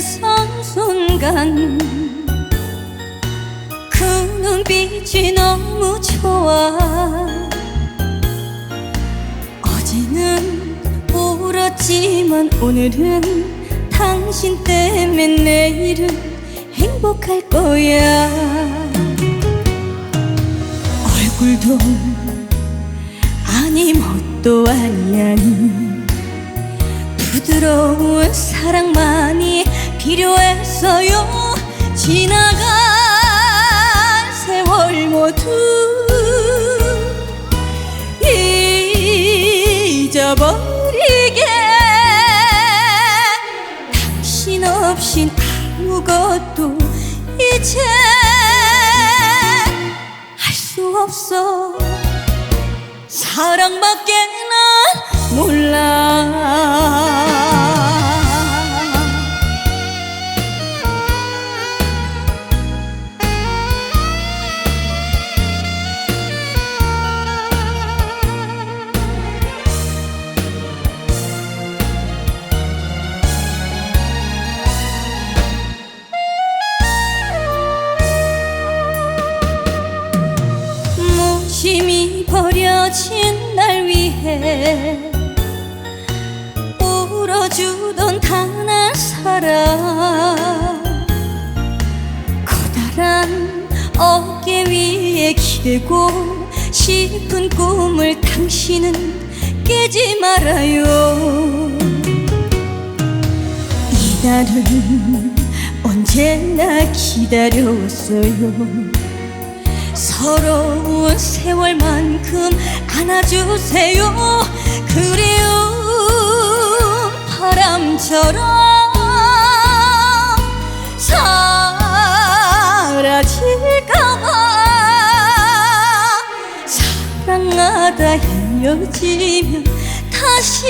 순간 그 눈빛이 너무 좋아. 어제는 울었지만 오늘은 당신 때문에 내일은 행복할 거야. 얼굴도 아니 뭣도 아니 아니 부드러운 사랑만이 필요했어요. 지나간 세월 모두 잊어버리게. 당신 없인 아무것도 이제 할 수 없어. 사랑밖에 난 몰라 심히 버려진 날 위해 울어주던 단 한 사람. 커다란 어깨 위에 기대고 싶은 꿈을 당신은 깨지 말아요. 이날은 언제나 기다려왔어요 서러운 세월만큼 안아주세요. 그리운 바람처럼 사라질까봐 사랑하다 헤어지면 다시